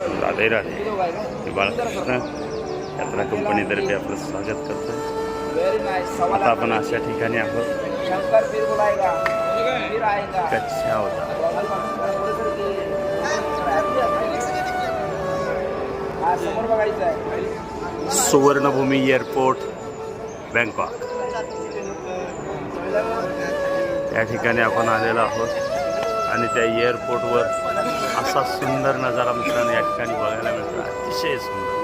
राधे राधे मी बाळकृष्ण यात्रा कंपनीतर्फे आपलं स्वागत करतो आता आपण अशा ठिकाणी आहोत. कच्छा होता. Suvarnabhumi airport Bangkok. या ठिकाणी आपण आलेलो आहोत. आणि त्या एअरपोर्टवर असा सुंदर नजारा मित्रांनो या ठिकाणी बघायला मिळतो. अतिशय सुंदर.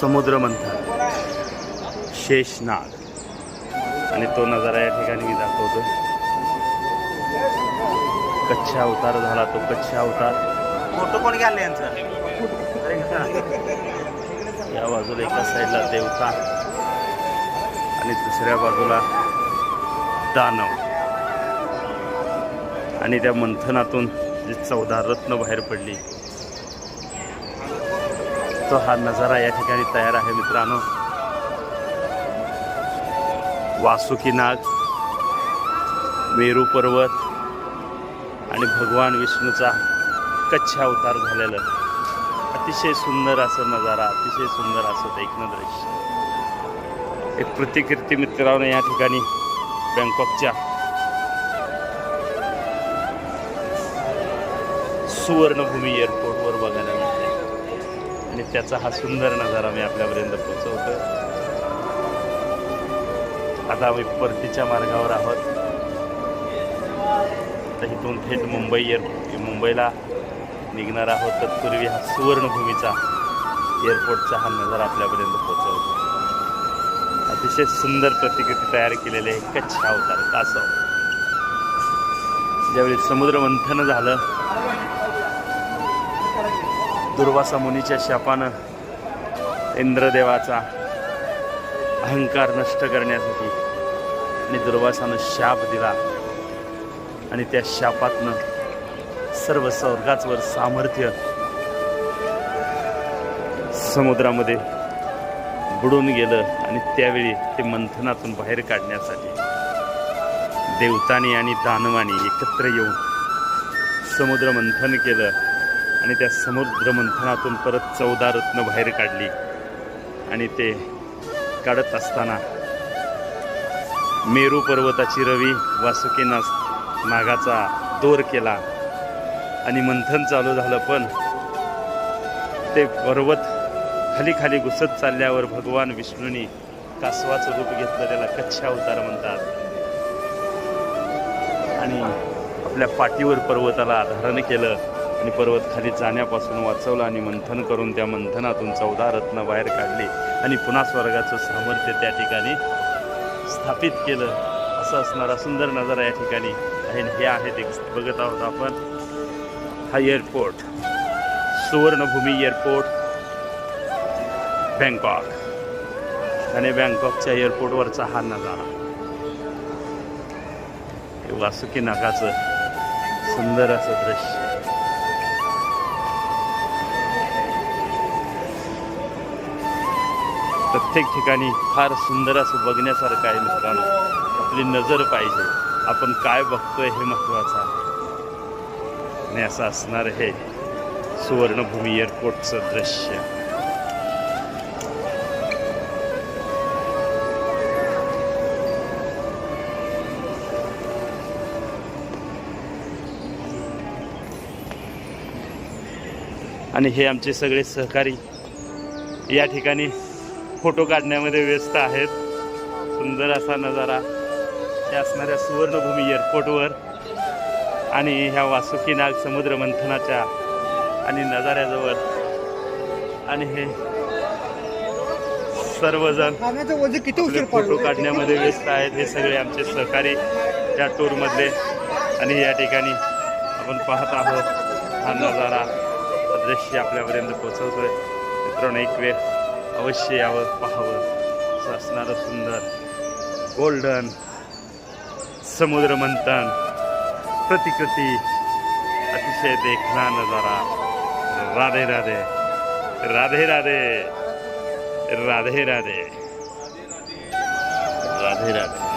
समुद्र मंथन शेषनाग. आणि तो नजारा या ठिकाणी मी दाखवतो. कच्छ अवतार झाला तो कच्छ अवतार. फोटो कोण घ्याल यांचा? या बाजूला एका साईडला देवता. आणि दुसऱ्या बाजूला दानव. आणि त्या मंथनातून जी चौदा रत्न बाहेर पडली तो हा नजारा या ठिकाणी तयार आहे मित्रांनो. वासुकी नाग मेरू पर्वत आणि भगवान विष्णूचा कच्छ अवतार झालेलं. अतिशय सुंदर असं नजारा अतिशय सुंदर असं ऐकणं दृश्य एक प्रतिकृती मित्रांनो या ठिकाणी बँकॉकच्या सुवर्णभूमी एअरपोर्टवर बघायला मिळते. आणि त्याचा हा सुंदर नजारा मी आपल्यापर्यंत पोचवतो आता आम्ही परतीच्या मार्गावर आहोत. तर इथून थेट मुंबई एअर मुंबईला निघणार आहोत. तत्पूर्वी हा सुवर्णभूमीचा एअरपोर्टचा हा नजारा आपल्यापर्यंत पोचवतो अतिशय सुंदर प्रतिकृती तयार केलेली आहे. कच्छ अवतार कासव ज्यावेळी समुद्र मंथन झालं दुर्वासा मुनीच्या शापानं इंद्रदेवाचा अहंकार नष्ट करण्यासाठी आणि दुर्वासानं शाप दिला. आणि त्या शापातनं सर्व स्वर्गाचवर सामर्थ्य समुद्रामध्ये बुडून गेलं आणि त्यावेळी ते मंथनातून बाहेर काढण्यासाठी देवतानी आणि दानवानी एकत्र येऊन समुद्र मंथन केलं आणि त्या समुद्र मंथनातून परत चौदा रत्न बाहेर काढली आणि ते काढत असताना मेरू पर्वताची रवी वासुकीनास नागाचा दोर केला आणि मंथन चालू झालं पण ते पर्वत खाली खाली घुसत चालल्यावर भगवान विष्णूंनी कासवाचं रूप घेतलं त्याला कच्छा अवतार म्हणतात. आणि आपल्या पाठीवर पर्वताला धारण केलं आणि पर्वत खाली जाण्यापासून वाचवलं आणि मंथन करून त्या मंथनातून चौदा रत्न बाहेर काढली आणि पुन्हा स्वर्गाचं सामर्थ्य त्या ठिकाणी स्थापित केलं. असं असणारा सुंदर नजारा या ठिकाणी आहे हे आहे ते बघत आहोत आपण. हा एअरपोर्ट सुवर्णभूमी एअरपोर्ट बँकॉक. आणि बँकॉकच्या एअरपोर्टवरचा हा नजारा. हे वासुकी नागाचं सुंदर असं दृश्य. प्रत्येक ठिकाणी फार सुंदर असं बघण्यासारखं आहे मित्रांनो. आपली नजर पाहिजे. आपण काय बघतोय हे महत्त्वाचं आहे. आणि असं असणार हे सुवर्णभूमी एअरपोर्टचं दृश्य. आणि हे आमचे सगळे सहकारी या ठिकाणी फोटो काढण्यामध्ये व्यस्त आहेत. सुंदर असा नजारा हे असणाऱ्या सुवर्णभूमी एअरपोर्टवर आणि ह्या वासुकी नाग समुद्र मंथनाच्या आणि नजाऱ्याजवळ. आणि हे सर्वजण फोटो काढण्यामध्ये व्यस्त आहेत. हे सगळे आमचे सहकारी या टूरमधले आणि या ठिकाणी आपण पाहत आहोत हा नजारा. दृश्य आपल्यापर्यंत पोचवतोय मित्रांनो एक वेळ अवश्य यावं पाहावं. असं असणारं सुंदर गोल्डन समुद्र मंथन प्रतिकृती अतिशय देखना नजारा. राधे राधे. राधे राधे. राधे राधे. राधे राधे.